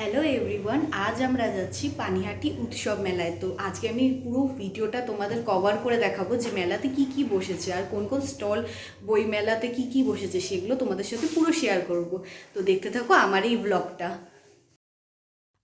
Hello everyone আজ আমরা যাচ্ছি পানিহাটি উৎসব মেলায়। তো আজকে আমি পুরো ভিডিওটা তোমাদের কভার করে দেখাবো যে মেলাতে কি কি বসেছে আর কোন কোন স্টল বই মেলাতে কি কি বসেছে সেগুলো তোমাদের সাথে পুরো শেয়ার করব। তো দেখতে থাকো আমার এই ব্লগটা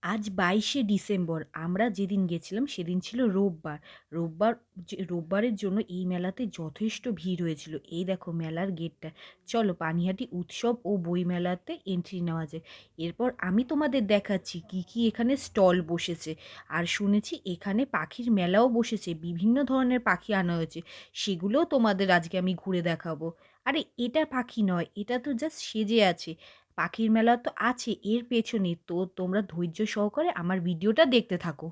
আজ বাইশে ডিসেম্বর, আমরা যেদিন গেছিলাম সেদিন ছিল রোববার। রোববার যে- রোববারের জন্য এই মেলাতে যথেষ্ট ভিড় হয়েছিল। এই দেখো মেলার গেটটা। চলো পানিহাটি উৎসব ও বই মেলাতে এন্ট্রি নেওয়া যায় এরপর আমি তোমাদের দেখাচ্ছি কি কি এখানে স্টল বসেছে। আর শুনেছি এখানে পাখির মেলাও বসেছে, বিভিন্ন ধরনের পাখি আনা হয়েছে। সেগুলোও তোমাদের আজকে আমি ঘুরে দেখাবো। আরে এটা পাখি নয়, এটা তো জাস্ট সেজে আছে। পাখির মেলা তো আছে এর পেছনে তো তোমরা ধৈর্য সহকারে আমার ভিডিওটা দেখতে থাকো।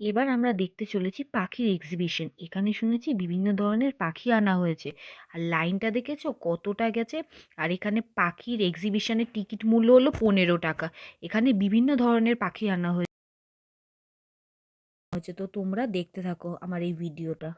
এবার আমরা দেখতে চলেছি পাখির এক্সিবিশন এখানে শুনেছি বিভিন্ন ধরনের পাখি আনা হয়েছে। আর লাইনটা দেখেছ? কতটা গেছে? আর এখানে পাখির এক্সিবিশনের টিকিট মূল্য হলো পনেরো টাকা। এখানে বিভিন্ন ধরনের পাখি আনা হয়েছে। তো তোমরা দেখতে থাকো আমার এই ভিডিওটা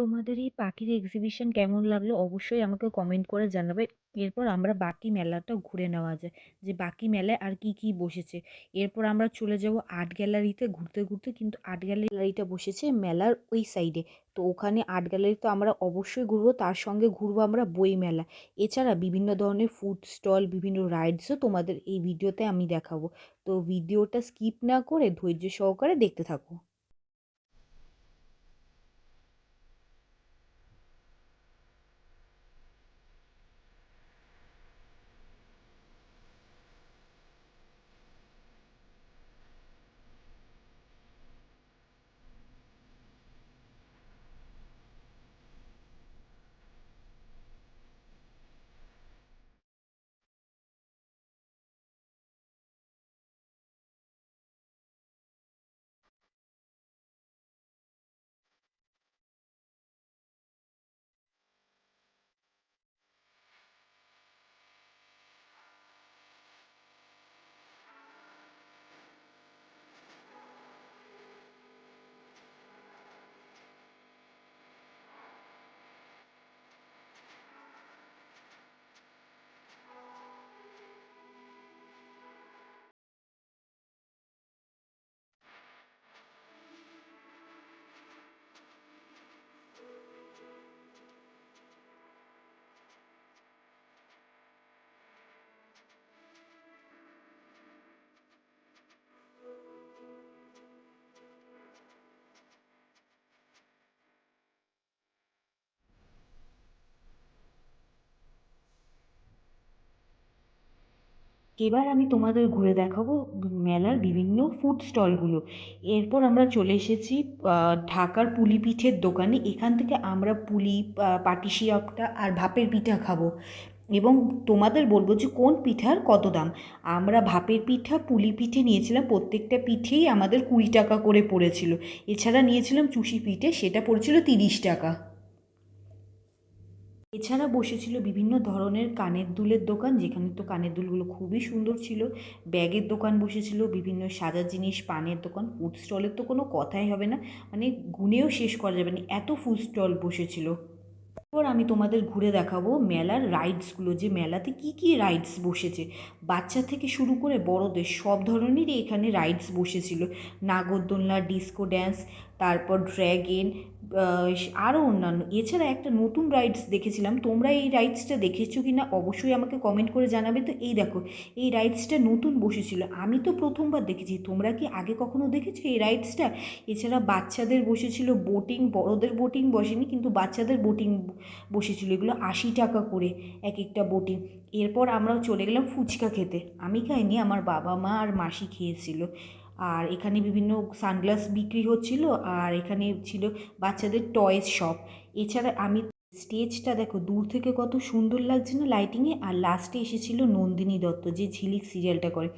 তোমাদের এই পাখির এক্সিবিশন কেমন লাগল অবশ্যই আমাকে কমেন্ট করে জানাবে। এরপর আমরা বাকি মেলাটা ঘুরে নেওয়া যায়, যে বাকি মেলায় আর কি কি বসেছে। এরপর আমরা চলে যাব আর্ট গ্যালারিতে ঘুরতে ঘুরতে, কিন্তু আর্ট গ্যালারিটা বসেছে মেলার ওই সাইডে তো ওখানে আর্ট গ্যালারি তো আমরা অবশ্যই ঘুরবো, তার সঙ্গে ঘুরবো আমরা বই মেলা। এছাড়া বিভিন্ন ধরনের ফুড স্টল বিভিন্ন রাইডসও তোমাদের এই ভিডিওতে আমি দেখাবো। তো ভিডিওটা স্কিপ না করে ধৈর্য সহকারে দেখতে থাকো। এবার আমি তোমাদের ঘুরে দেখাবো মেলার বিভিন্ন ফুড স্টলগুলো এরপর আমরা চলে এসেছি ঢাকার পুলি পিঠের দোকানে। এখান থেকে আমরা পুলি পাটিসিয়াপটা আর ভাপের পিঠা খাব। এবং তোমাদের বলব যে কোন পিঠার কত দাম? আমরা ভাপের পিঠা, পুলি পিঠে নিয়েছিলাম, প্রত্যেকটা পিঠেই আমাদের কুড়ি টাকা করে পড়েছিল। এছাড়া নিয়েছিলাম চুষি পিঠে, সেটা পড়েছিল তিরিশ টাকা। এছাড়া বসেছিল বিভিন্ন ধরনের কানের দুলের দোকান, যেখানে তো কানের দুলগুলো খুবই সুন্দর ছিল। ব্যাগের দোকান বসেছিল, বিভিন্ন সাজার জিনিস, পানের দোকান ফুড স্টলের তো কোনো কথাই হবে না। মানে গুনেও শেষ করা যাবে না, এত ফুড স্টল বসেছিল। এরপর আমি তোমাদের ঘুরে দেখাবো মেলার রাইডসগুলো যে মেলাতে কি কি রাইডস বসেছে। বাচ্চা থেকে শুরু করে বড়দের সব ধরনেরই এখানে রাইডস বসেছিল। নাগরদোলনা ডিস্কো ড্যান্স তারপর ড্র্যাগন আরও অন্যান্য। এছাড়া একটা নতুন রাইডস দেখেছিলাম। তোমরা এই রাইডসটা দেখেছ কি না অবশ্যই আমাকে কমেন্ট করে জানাবে। তো এই দেখো, এই রাইডসটা নতুন বসেছিল। আমি তো প্রথমবার দেখেছি। তোমরা কি আগে কখনো দেখেছ এই রাইডসটা এছাড়া বাচ্চাদের বসেছিল বোটিং বড়দের বোটিং বসেনি, কিন্তু বাচ্চাদের বোটিং বসেছিল। এগুলো আশি টাকা করে এক একটা বোটিং এরপর আমরাও চলে গেলাম ফুচকা খেতে। আমি খাইনি, আমার বাবা মা আর মাসি খেয়েছিল। আর এখানে বিভিন্ন সানগ্লাস বিক্রি হচ্ছিল, আর এখানে ছিল বাচ্চাদের টয়েস শপ এছাড়া আমি স্টেজটা দেখো, দূর থেকে কত সুন্দর লাগছে না লাইটিংয়ে আর লাস্টে এসেছিল নন্দিনী দত্ত যে ঝিলিক সিরিয়ালটা করে।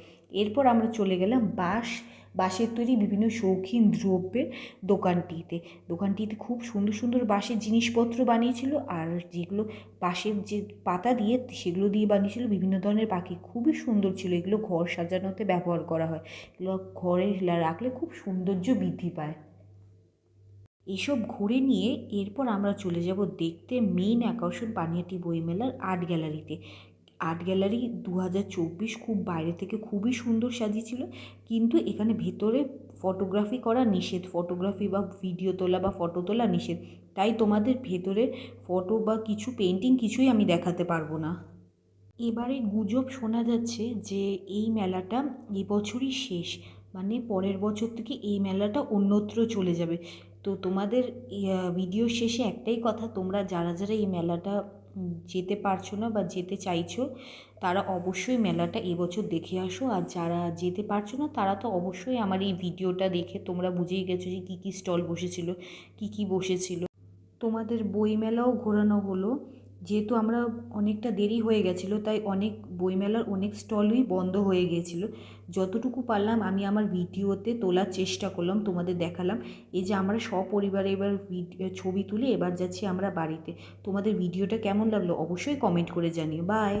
এরপর আমরা চলে গেলাম বাঁশ বাঁশের তৈরি বিভিন্ন শৌখিন দ্রব্যের দোকানটিতে। দোকানটিতে খুব সুন্দর সুন্দর বাঁশের জিনিসপত্র বানিয়েছিল আর যেগুলো বাঁশের যে পাতা দিয়ে সেগুলো দিয়ে বানিয়েছিল, বিভিন্ন ধরনের পাখি খুবই সুন্দর ছিল। এগুলো ঘর সাজানোতে ব্যবহার করা হয়। এগুলো ঘরে রাখলে খুব সৌন্দর্য বৃদ্ধি পায়। এসব ঘুরে নিয়ে এরপর আমরা চলে যাব দেখতে মেইন আকর্ষণ পানিহাটি বইমেলার আর্ট গ্যালারিতে। আর্ট গ্যালারি দু হাজার চব্বিশ খুব বাইরে থেকে খুবই সুন্দর সাজিয়েছিল। কিন্তু এখানে ভেতরে ফটোগ্রাফি করা নিষেধ, ফটোগ্রাফি বা ভিডিও তোলা বা ফটো তোলা নিষেধ। তাই তোমাদের ভেতরে ফটো বা কিছু পেন্টিং কিছুই আমি দেখাতে পারব না। এবারে গুজব শোনা যাচ্ছে যে এই মেলাটা এবছরই শেষ মানে পরের বছর থেকে এই মেলাটা অন্যত্র চলে যাবে। তো তোমাদের ভিডিও শেষে একটাই কথা, তোমরা যারা যারা এই মেলাটা যেতে পারছ না বা যেতে চাইছো, তারা অবশ্যই মেলাটা এবছর দেখে আসো। আর যারা যেতে পারছ না, তারা তো অবশ্যই আমার এই ভিডিওটা দেখে তোমরা বুঝেই গেছো যে কী কী স্টল বসেছিল, কী কী বসেছিল। তোমাদের বইমেলাও ঘোরানো হলো। যেহেতু আমরা অনেকটা দেরি হয়ে গেছিল, তাই অনেক বইমেলার অনেক স্টলই বন্ধ হয়ে গিয়েছিল যতটুকু পারলাম আমি আমার ভিডিওতে তোলার চেষ্টা করলাম, তোমাদের দেখালাম। এই যে আমরা সপরিবারে এবার ছবি তুলে এবার যাচ্ছি আমরা বাড়িতে। তোমাদের ভিডিওটা কেমন লাগল অবশ্যই কমেন্ট করে জানিও। বাই